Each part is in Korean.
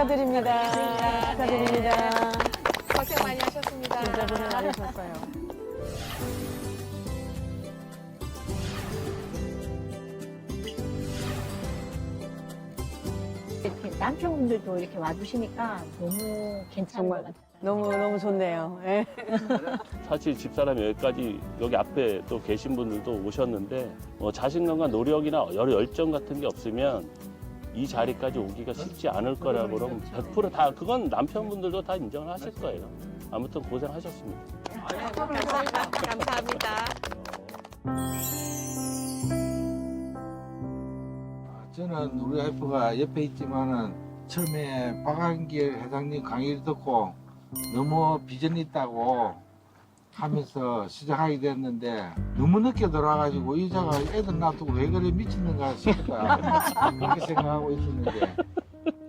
축하드립니다. 축하드립니다. 고생 많이 하셨습니다. 진짜 고생 많으셨어요. 이렇게 남편분들도 이렇게 와주시니까 너무 괜찮은. 것 같아요. 너무 너무 좋네요. 예. 사실 집사람이 여기까지 여기 앞에 또 계신 분들도 오셨는데 뭐 자신감과 노력이나 여러 열정 같은 게 없으면 이 자리까지 오기가 쉽지 않을 거라고 그럼 100%다 그건 남편분들도 다 인정을 하실 거예요. 아무튼 고생하셨습니다. 감사합니다. 감사합니다. 저는 우리 와이프가 옆에 있지만은 처음에 박한길 회장님 강의를 듣고 너무 비전이 있다고 하면서 시작하게 됐는데 너무 늦게 돌아가지고 의자가 애들 놔두고 왜 그래 미쳤는가 싶다. 그렇게 생각하고 있었는데.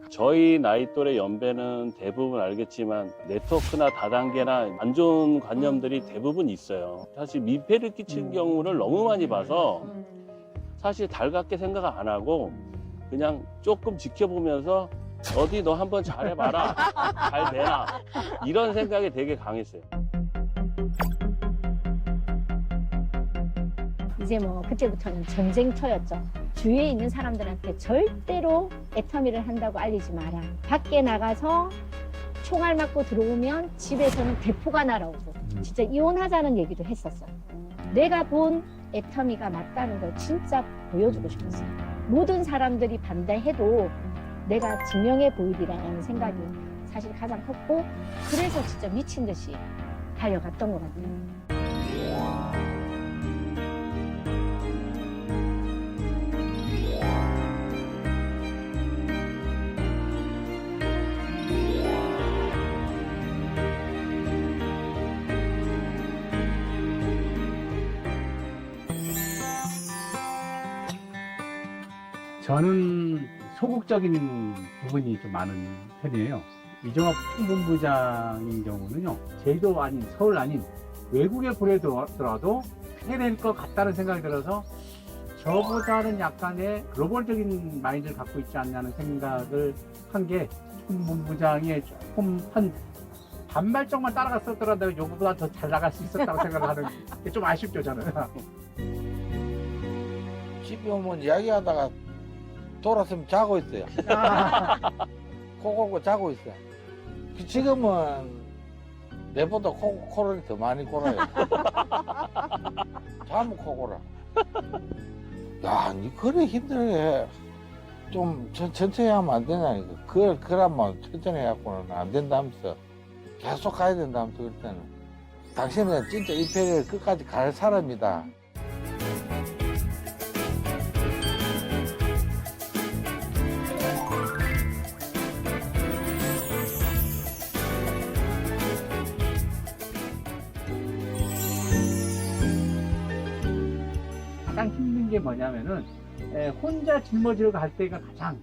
저희 나이 또래 연배는 대부분 알겠지만 네트워크나 다단계나 안 좋은 관념들이 대부분 있어요. 사실 민폐를 끼친 경우를 너무 많이 봐서 사실 달갑게 생각 안 하고 그냥 조금 지켜보면서 어디 너 한번 잘해봐라. 잘 되나 이런 생각이 되게 강했어요. 이제 뭐 그때부터는 전쟁터였죠. 주위에 있는 사람들한테 절대로 애터미를 한다고 알리지 마라. 밖에 나가서 총알 맞고 들어오면 집에서는 대포가 날아오고 진짜 이혼하자는 얘기도 했었어요. 내가 본 애터미가 맞다는 걸 진짜 보여주고 싶었어요. 모든 사람들이 반대해도 내가 증명해 보이리라는 생각이 사실 가장 컸고 그래서 진짜 미친 듯이 달려갔던 것 같아요. 저는 소극적인 부분이 좀 많은 편이에요. 이종학 본부장인 경우는요, 제주도 아닌 서울 아닌 외국에 보내더라도 해낼 것 같다는 생각이 들어서 저보다는 약간의 글로벌적인 마인드를 갖고 있지 않냐는 생각을 한게 본부장의 조금 한 반발적만 따라갔었더라도 요거보다 더 잘 나갈 수 있었다고 생각을 하는 게 좀 아쉽죠, 저는. 집에 오면 이야기하다가 돌았으면 자고 있어요. 코 골고 자고 있어요. 그 지금은 내보다 코, 코를 더 많이 골아요. 잠은 코 골아. 야, 니 그래 힘들게 좀 천- 천천히 하면 안 되냐 이거. 그 그러면 천천히 해갖고는 안 된다면서 계속 가야 된다면서 그때는. 당신은 진짜 이 배를 끝까지 갈 사람이다 게 뭐냐면은 에, 혼자 짊어지러 갈 때가 가장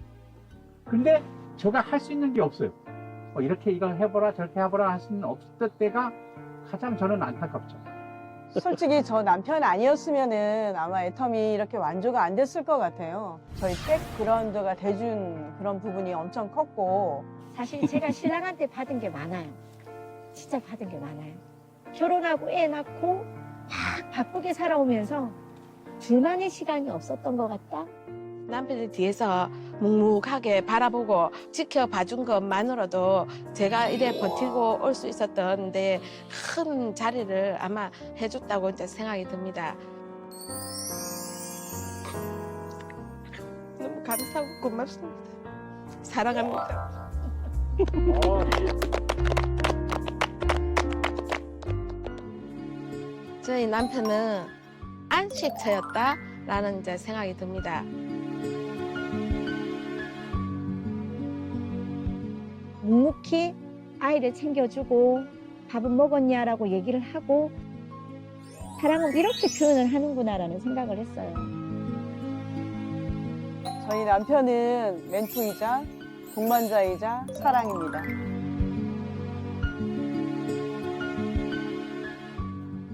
근데 제가 할 수 있는 게 없어요 어, 이렇게 이걸 해보라 저렇게 해보라 할 수는 없을 때가 가장 저는 안타깝죠 솔직히 저 남편 아니었으면은 아마 애텀이 이렇게 완주가 안 됐을 것 같아요. 저희 백그라운드가 대준 그런 부분이 엄청 컸고 사실 제가 신랑한테 받은 게 많아요. 진짜 받은 게 많아요. 결혼하고 애 낳고 막 바쁘게 살아오면서 둘만의 시간이 없었던 것 같다. 남편이 뒤에서 묵묵하게 바라보고 지켜봐 준 것만으로도 제가 이래 버티고 올 수 있었던데 큰 자리를 아마 해줬다고 이제 생각이 듭니다. 너무 감사하고 고맙습니다. 사랑합니다. 저희 남편은 안식처였다라는 이제 생각이 듭니다. 묵묵히 아이를 챙겨주고 밥은 먹었냐라고 얘기를 하고 사랑은 이렇게 표현을 하는구나라는 생각을 했어요. 저희 남편은 멘토이자 동반자이자 사랑입니다.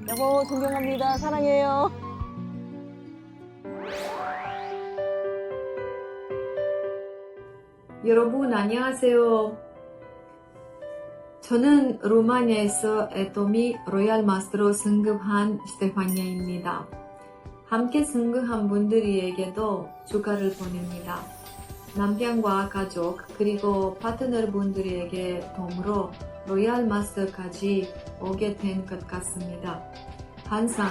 여보 존경합니다. 사랑해요. 여러분 안녕하세요. 저는 로마니아에서 에토미 로얄 마스터로 승급한 스테파니아입니다. 함께 승급한 분들에게도 축하를 보냅니다. 남편과 가족 그리고 파트너분들에게 도움으로 로얄 마스터까지 오게 된 것 같습니다. 항상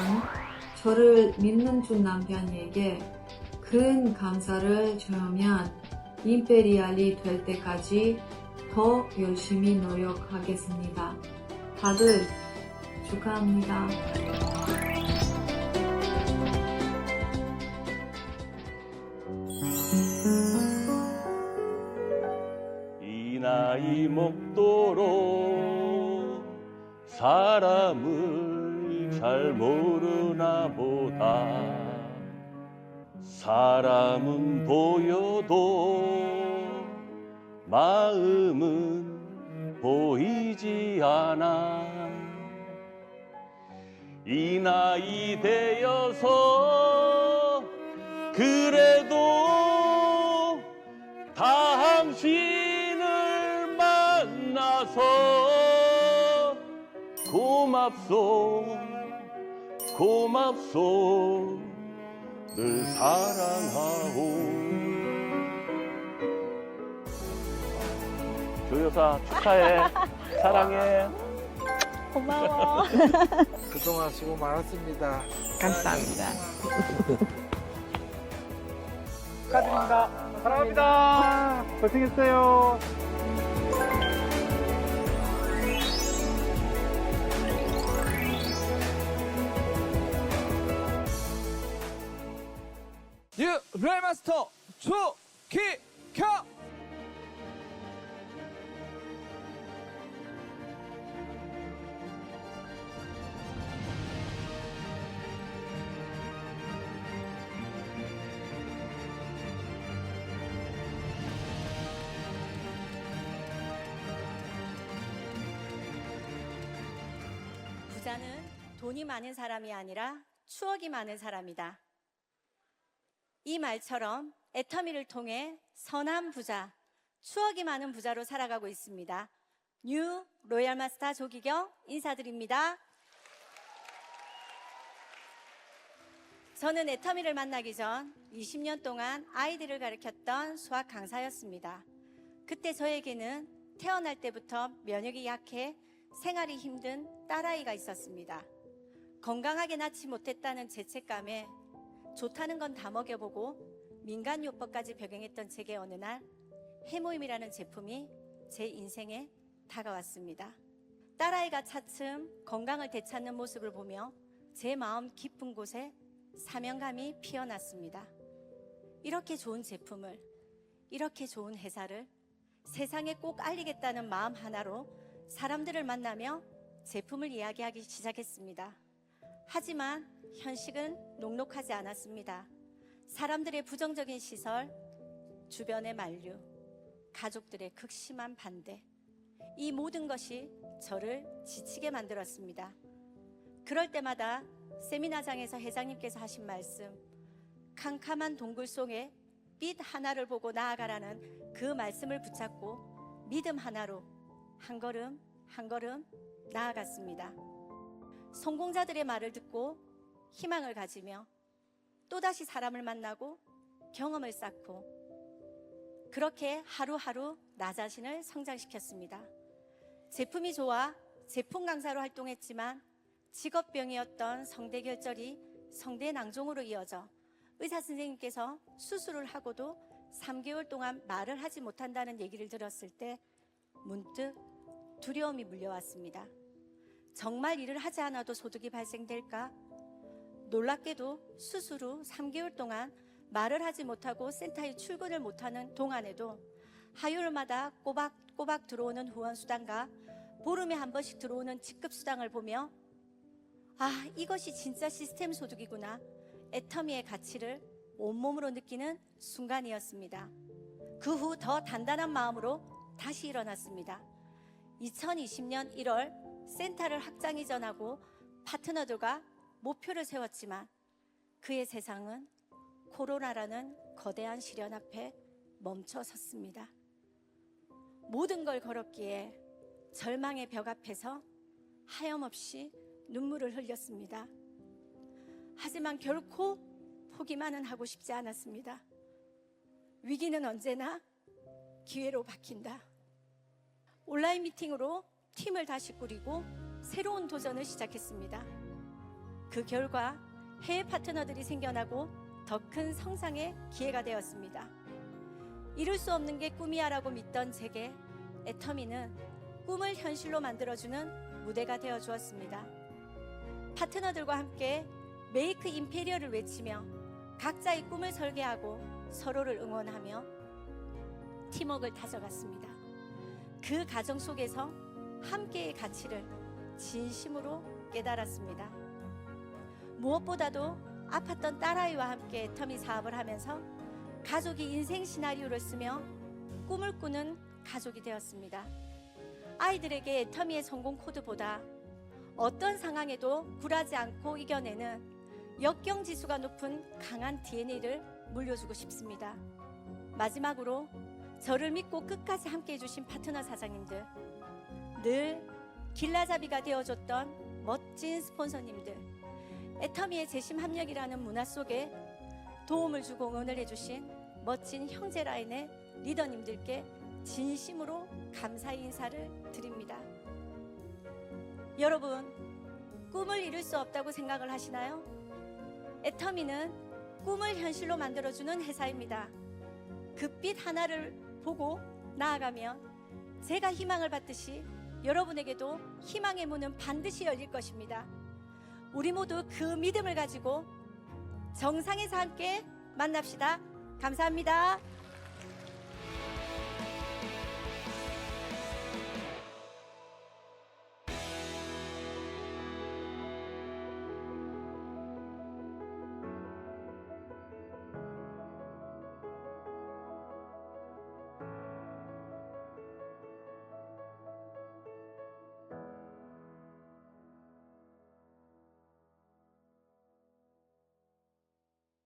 저를 믿는 준 남편에게 큰 감사를 전하면 임페리알이 될 때까지 더 열심히 노력하겠습니다. 다들 축하합니다. 이 나이 먹도록 사람을 잘 모르나 보다 사람은 보여도 마음은 보이지 않아. 이 나이 되어서 그래도 당신을 만나서 고맙소 고맙소. 늘 사랑하오 조여사 축하해 사랑해 고마워. 그동안 수고 많았습니다. 감사합니다. 축하드립니다. 사랑합니다. 고생했어요. 뉴 롤마스터 조기켜 부자는 돈이 많은 사람이 아니라 추억이 많은 사람이다. 이 말처럼 애터미를 통해 선한 부자, 추억이 많은 부자로 살아가고 있습니다. 뉴 로얄 마스터 조기경 인사드립니다. 저는 애터미를 만나기 전 20년 동안 아이들을 가르쳤던 수학 강사였습니다. 그때 저에게는 태어날 때부터 면역이 약해 생활이 힘든 딸아이가 있었습니다. 건강하게 낳지 못했다는 죄책감에 좋다는 건 다 먹여보고 민간요법까지 병행했던 제게 어느 날 해모임이라는 제품이 제 인생에 다가왔습니다. 딸아이가 차츰 건강을 되찾는 모습을 보며 제 마음 깊은 곳에 사명감이 피어났습니다. 이렇게 좋은 제품을, 이렇게 좋은 회사를 세상에 꼭 알리겠다는 마음 하나로 사람들을 만나며 제품을 이야기하기 시작했습니다. 하지만 현실은 녹록하지 않았습니다. 사람들의 부정적인 시설, 주변의 만류, 가족들의 극심한 반대. 이 모든 것이 저를 지치게 만들었습니다. 그럴 때마다 세미나장에서 회장님께서 하신 말씀, 캄캄한 동굴 속에 빛 하나를 보고 나아가라는 그 말씀을 붙잡고 믿음 하나로 한 걸음 한 걸음 나아갔습니다. 성공자들의 말을 듣고 희망을 가지며 또다시 사람을 만나고 경험을 쌓고 그렇게 하루하루 나 자신을 성장시켰습니다. 제품이 좋아 제품 강사로 활동했지만 직업병이었던 성대결절이 성대낭종으로 이어져 의사 선생님께서 수술을 하고도 3개월 동안 말을 하지 못한다는 얘기를 들었을 때 문득 두려움이 물려왔습니다. 정말 일을 하지 않아도 소득이 발생될까? 놀랍게도 후 3개월 동안 말을 하지 못하고 센터에 출근을 못하는 동안에도 하요일마다 꼬박꼬박 들어오는 후원수당과 보름에 한 번씩 들어오는 직급수당을 보며 아, 이것이 진짜 시스템 소득이구나. 애터미의 가치를 온몸으로 느끼는 순간이었습니다. 그 후 더 단단한 마음으로 다시 일어났습니다. 2020년 1월 센터를 확장 이전하고 파트너들과 목표를 세웠지만 그의 세상은 코로나라는 거대한 시련 앞에 멈춰 섰습니다. 모든 걸 걸었기에 절망의 벽 앞에서 하염없이 눈물을 흘렸습니다. 하지만 결코 포기만은 하고 싶지 않았습니다. 위기는 언제나 기회로 바뀐다. 온라인 미팅으로 팀을 다시 꾸리고 새로운 도전을 시작했습니다. 그 결과 해외 파트너들이 생겨나고 더 큰 성장의 기회가 되었습니다. 이룰 수 없는 게 꿈이야라고 믿던 제게 애터미는 꿈을 현실로 만들어주는 무대가 되어 주었습니다. 파트너들과 함께 메이크 임페리얼을 외치며 각자의 꿈을 설계하고 서로를 응원하며 팀워크를 다져갔습니다. 그 과정 속에서 함께의 가치를 진심으로 깨달았습니다. 무엇보다도 아팠던 딸아이와 함께 애터미 사업을 하면서 가족이 인생 시나리오를 쓰며 꿈을 꾸는 가족이 되었습니다. 아이들에게 애터미의 성공 코드보다 어떤 상황에도 굴하지 않고 이겨내는 역경 지수가 높은 강한 DNA를 물려주고 싶습니다. 마지막으로 저를 믿고 끝까지 함께 해주신 파트너 사장님들, 늘 길라잡이가 되어줬던 멋진 스폰서님들, 애터미의 재심 합력이라는 문화 속에 도움을 주고 응원을 해주신 멋진 형제 라인의 리더님들께 진심으로 감사의 인사를 드립니다. 여러분, 꿈을 이룰 수 없다고 생각을 하시나요? 애터미는 꿈을 현실로 만들어주는 회사입니다. 그빛 하나를 보고 나아가면 제가 희망을 받듯이 여러분에게도 희망의 문은 반드시 열릴 것입니다. 우리 모두 그 믿음을 가지고 정상에서 함께 만납시다. 감사합니다.